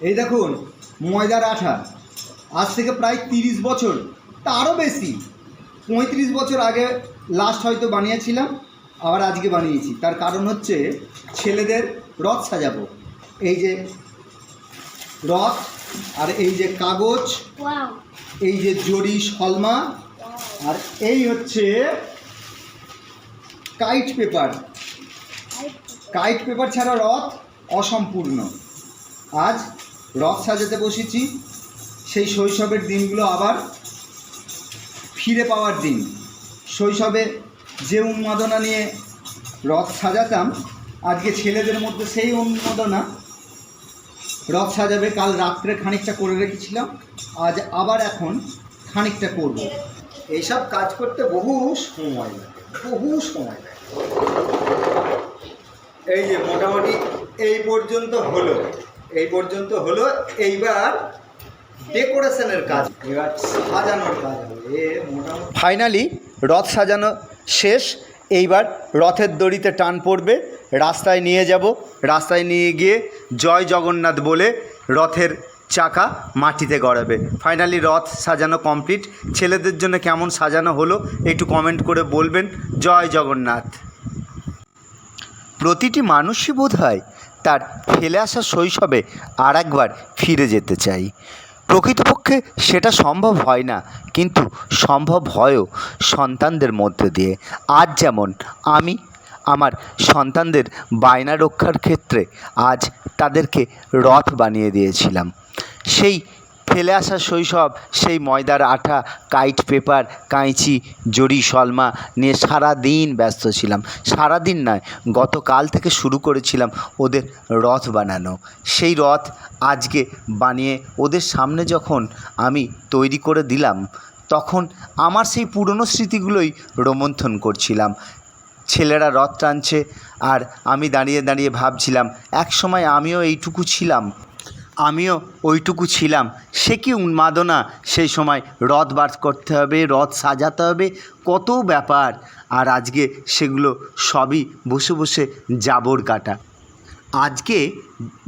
এই দেখুন ময়দার আঠা আজ থেকে প্রায় তিরিশ বছর তারও বেশি। পঁয়ত্রিশ বছর আগে লাস্ট হয়তো বানিয়েছিলাম আবার আজকে বানিয়েছি। তার কারণ হচ্ছে ছেলেদের রথ সাজাবো। এই যে রথ আর এই যে কাগজ এই যে জরি সলমা আর এই হচ্ছে কাইট পেপার কাইট পেপার ছাড়া রথ অসম্পূর্ণ। আজ রথ সাজাতে বসেছি। সেই শৈশবের দিনগুলো আবার ফিরে পাওয়ার দিন। শৈশবে যে উন্মাদনা নিয়ে রথ সাজাতাম, আজকে ছেলেদের মধ্যে সেই উন্মাদনা। রথ সাজাবে, কাল রাত্রে খানিকটা করে রেখেছিলাম, আজ আবার এখন খানিকটা করব। এইসব কাজ করতে বহু সময় বহু সময় এই যে মোটামুটি এই পর্যন্ত হলো। এই পর্যন্ত হলো। এইবার ডেকোরেশনের কাজ। এবার সাজানোর কাজ হবে। মোটামুটি ফাইনালি রথ সাজানো শেষ। এইবার রথের দড়িতে টান পড়বে। রাস্তায় নিয়ে যাব। রাস্তায় নিয়ে গিয়ে জয় জগন্নাথ বলে রথের চাকা মাটিতে গড়াবে। ফাইনালি রথ সাজানো কমপ্লিট। ছেলেদের জন্য কেমন সাজানো হলো একটু কমেন্ট করে বলবেন। জয় জগন্নাথ। প্রতিটি মানুষই বোধ হয় তার ফেলে আসা শৈশবে আর একবার ফিরে যেতে চাই। প্রকৃতপক্ষে সেটা সম্ভব হয় না, কিন্তু সম্ভব হয়ও সন্তানদের মধ্যে দিয়ে। আজ যেমন আমি আমার সন্তানদের বায়না রক্ষার ক্ষেত্রে আজ তাদেরকে রথ বানিয়ে দিয়েছিলাম। সেই ফেলে আসা শৈশব, সেই ময়দার আঠা, কাইট পেপার কাঁচি জরি সলমা নিয়ে সারা দিন ব্যস্ত ছিলাম। সারা দিন নয়, গতকাল থেকে শুরু করেছিলাম ওদের রথ বানানো। সেই রথ আজকে বানিয়ে ওদের সামনে যখন আমি তৈরি করে দিলাম, তখন আমার সেই পুরনো স্মৃতিগুলোই রোমন্থন করছিলাম। ছেলেরা রথ টানছে আর আমি দাঁড়িয়ে দাঁড়িয়ে ভাবছিলাম এক সময় আমিও এইটুকু ছিলাম। আমিও ওইটুকু ছিলাম। সে কি উন্মাদনা? সেই সময় রথ বার করতে হবে, রথ সাজাতে হবে, কত ব্যাপার। আর আজকে সেগুলো সবই বসে বসে জাবর কাটা। আজকে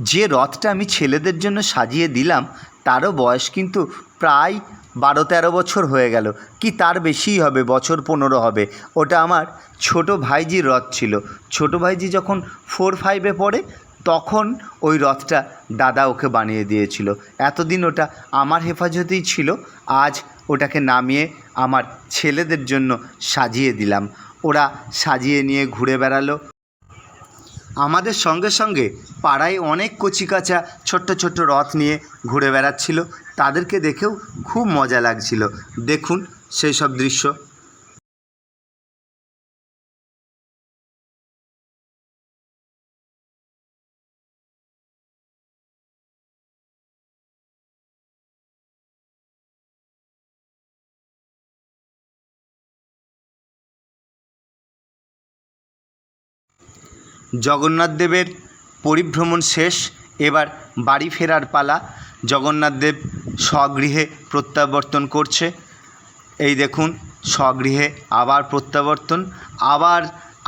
যে রথটা আমি ছেলেদের জন্য সাজিয়ে দিলাম, তারও বয়স কিন্তু প্রায় বারো তেরো বছর হয়ে গেল। কি তার বেশিই হবে? বছর পনেরো হবে। ওটা আমার ছোট ভাইজির রথ ছিল। ছোট ভাইজি যখন ফোর ফাইভে পড়ে তখন ওই রথটা দাদা ওকে বানিয়ে দিয়েছিল। এতদিন ওটা আমার হেফাজতেই ছিল, আজ ওটাকে নামিয়ে আমার ছেলেদের জন্য সাজিয়ে দিলাম। ওরা সাজিয়ে নিয়ে ঘুরে বেড়ালো। আমাদের সঙ্গে সঙ্গে পাড়ায় অনেক কচিকাচা, ছোট্ট ছোট্ট রথ নিয়ে ঘুরে বেড়াচ্ছিল। তাদেরকে দেখেও খুব মজা লাগছিল। দেখুন সেই সব দৃশ্য। জগন্নাথ দেবের পরিভ্রমণ শেষ, এবার বাড়ি ফেরার পালা। জগন্নাথদেব স্বগৃহে প্রত্যাবর্তন করছে। এই দেখুন, স্বগৃহে আবার প্রত্যাবর্তন। আবার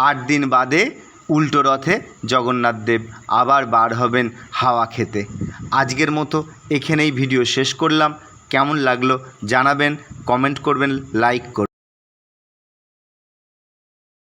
আট দিন বাদে উল্টো রথে জগন্নাথদেব আবার বার হবেন হাওয়া খেতে। আজকের মতো এখানেই ভিডিও শেষ করলাম। কেমন লাগল জানাবেন, কমেন্ট করবেন, লাইক করবেন।